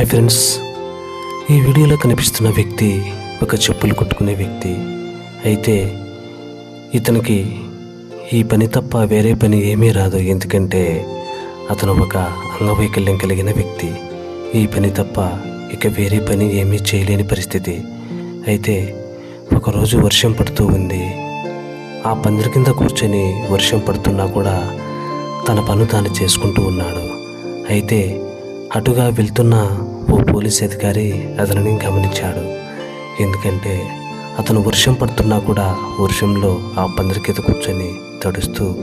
Hi friends. ఈ వీడియోలో కనిపిస్తున్న వ్యక్తి ఒక చెప్పులు కొట్టుకునే వ్యక్తి. అయితే ఇతనికి ఈ పని తప్ప వేరే పని ఏమీ రాదు. ఎందుకంటే అతను ఒక అంగవైకల్యం కలిగిన వ్యక్తి. ఈ పని తప్ప ఇక వేరే పని ఏమీ చేయలేని పరిస్థితి. అయితే ఒకరోజు వర్షం పడుతూ ఉంది. ఆ పందిరి కింద కూర్చొని వర్షం పడుతున్నా కూడా తన పను తాను చేసుకుంటూ ఉన్నాడు. అయితే అటుగా వెళ్తున్న ఓ పోలీస్ అధికారి అతనిని గమనించాడు. ఎందుకంటే అతను వర్షం పడుతున్నా కూడా వర్షంలో ఆ పందిరి కింద కూర్చొని తడుస్తూ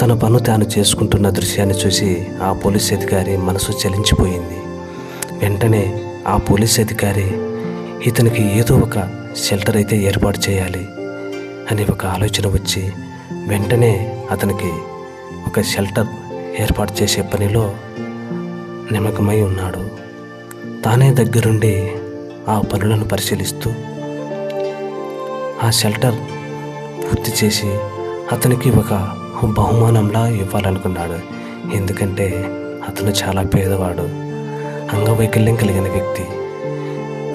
తన పను తాను చేసుకుంటున్న దృశ్యాన్ని చూసి ఆ పోలీస్ అధికారి మనసు చలించిపోయింది. వెంటనే ఆ పోలీస్ అధికారి ఇతనికి ఏదో ఒక షెల్టర్ అయితే ఏర్పాటు చేయాలి అని ఒక ఆలోచన వచ్చి వెంటనే అతనికి ఒక షెల్టర్ ఏర్పాటు చేసే పనిలో నిమగ్నమై ఉన్నాడు. తానే దగ్గరుండి ఆ పనులను పరిశీలిస్తూ ఆ షెల్టర్ పూర్తి చేసి అతనికి ఒక బహుమానంలా ఇవ్వాలనుకున్నాడు. ఎందుకంటే అతను చాలా పేదవాడు అంగవైకల్యం కలిగిన వ్యక్తి.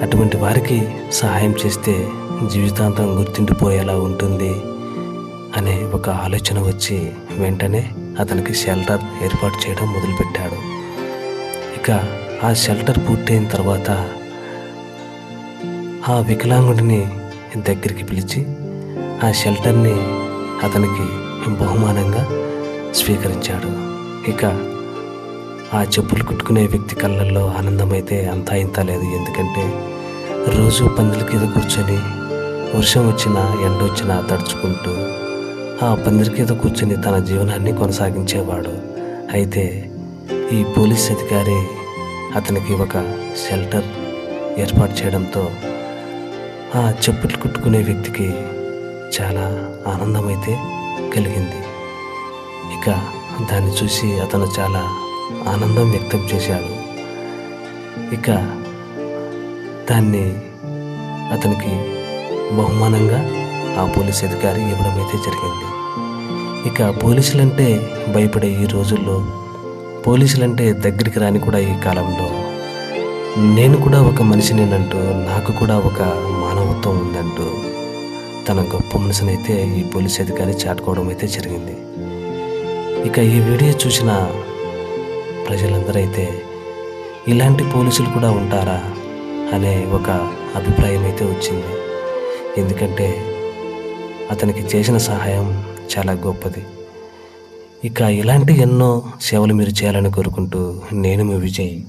అటువంటి వారికి సహాయం చేస్తే జీవితాంతం గుర్తుండిపోయేలా ఉంటుంది అనే ఒక ఆలోచన వచ్చి వెంటనే అతనికి షెల్టర్ ఏర్పాటు చేయడం మొదలుపెట్టాడు. ఇక ఆ షెల్టర్ పూర్తయిన తర్వాత ఆ వికలాంగుడిని దగ్గరికి పిలిచి ఆ షెల్టర్ని అతనికి బహుమానంగా స్వీకరించాడు. ఇక ఆ చెప్పులు కుట్టుకునే వ్యక్తి కళ్ళల్లో ఆనందం అయితే అంతా ఇంత లేదు. ఎందుకంటే రోజు పందుల కింద కూర్చొని వర్షం వచ్చినా ఎండ వచ్చినా తడుచుకుంటూ ఆ పందిరి కింద కూర్చొని తన జీవనాన్ని కొనసాగించేవాడు. అయితే ఈ పోలీస్ అధికారి అతనికి ఒక షెల్టర్ ఏర్పాటు చేయడంతో ఆ చెప్పులు కుట్టుకునే వ్యక్తికి చాలా ఆనందమైతే కలిగింది. ఇక దాన్ని చూసి అతను చాలా ఆనందం వ్యక్తం చేశాడు. ఇక దాన్ని అతనికి బహుమానంగా ఆ పోలీస్ అధికారి ఇవ్వడం అయితే జరిగింది. ఇక పోలీసులంటే భయపడే ఈ రోజుల్లో పోలీసులంటే దగ్గరికి రాని కూడా ఈ కాలంలో నేను కూడా ఒక మనిషినేనంటూ నాకు కూడా ఒక మానవత్వం ఉందంటూ తన గొప్ప మనసునైతే ఈ పోలీస్ అధికారి చాటుకోవడం అయితే జరిగింది. ఇక ఈ వీడియో చూసిన ప్రజలందరూ అయితే ఇలాంటి పోలీసులు కూడా ఉంటారా అనే ఒక అభిప్రాయం అయితే వచ్చింది. ఎందుకంటే అతనికి చేసిన సహాయం చాలా గొప్పది. ఇక ఇలాంటి ఎన్నో సేవలు మీరు చేయాలని కోరుకుంటూ నేను మీ విజయ్.